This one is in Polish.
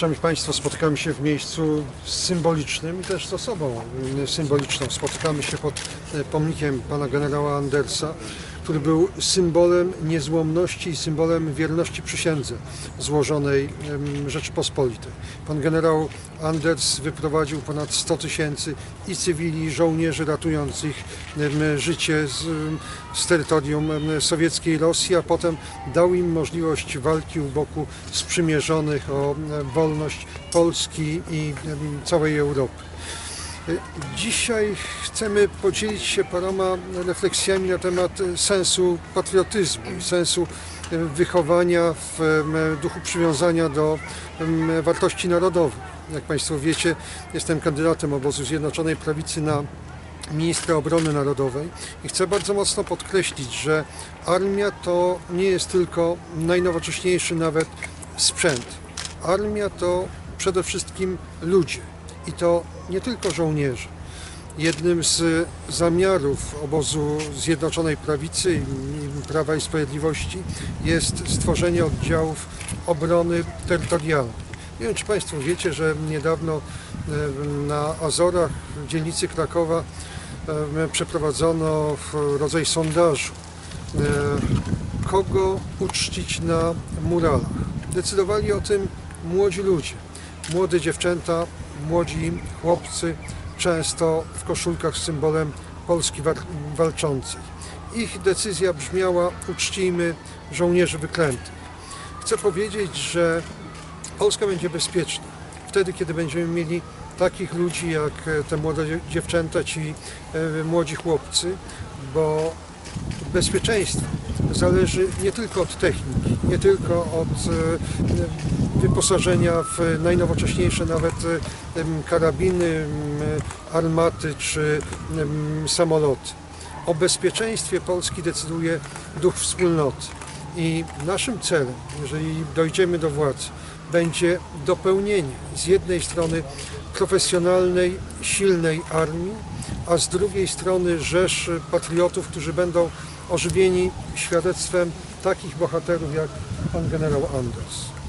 Szanowni Państwo, spotykamy się w miejscu symbolicznym i też z osobą symboliczną. Spotykamy się pod y, pomnikiem pana generała Andersa, który był symbolem niezłomności i symbolem wierności przysiędze złożonej Rzeczypospolitej. Pan generał Anders wyprowadził ponad 100 tysięcy i cywili, i żołnierzy ratujących życie z, z terytorium sowieckiej Rosji, a potem dał im możliwość walki u boku sprzymierzonych o wolność Polski i całej Europy. Dzisiaj chcemy podzielić się paroma refleksjami na temat sensu patriotyzmu sensu em, wychowania w duchu przywiązania do wartości narodowych. Jak Państwo wiecie, jestem kandydatem obozu Zjednoczonej Prawicy na ministra obrony narodowej i chcę bardzo mocno podkreślić, że armia to nie jest tylko najnowocześniejszy nawet sprzęt. Armia to przede wszystkim ludzie i to nie tylko żołnierze. Jednym z zamiarów obozu Zjednoczonej Prawicy i Prawa i Sprawiedliwości jest stworzenie oddziałów obrony terytorialnej. Nie wiem, czy Państwo wiecie, że niedawno na Azorach w dzielnicy Krakowa przeprowadzono rodzaj sondażu, kogo uczcić na muralach. Decydowali o tym młodzi ludzie, młode dziewczęta, młodzi chłopcy, często w koszulkach z symbolem Polski wa- walczącej. Ich decyzja brzmiała: uczcijmy żołnierzy wyklętych. Chcę powiedzieć, że Polska będzie bezpieczna wtedy, kiedy będziemy mieli takich ludzi jak te młode dzie- dziewczęta, ci e, młodzi chłopcy, bo bezpieczeństwo zależy nie tylko od techniki, nie tylko od e, wyposażenia w najnowocześniejsze nawet e, karabiny, armaty czy samoloty. O bezpieczeństwie Polski decyduje duch wspólnoty. I naszym celem, jeżeli dojdziemy do władzy, będzie dopełnienie z jednej strony profesjonalnej, silnej armii, a z drugiej strony rzesz patriotów, którzy będą ożywieni świadectwem takich bohaterów jak pan generał Anders.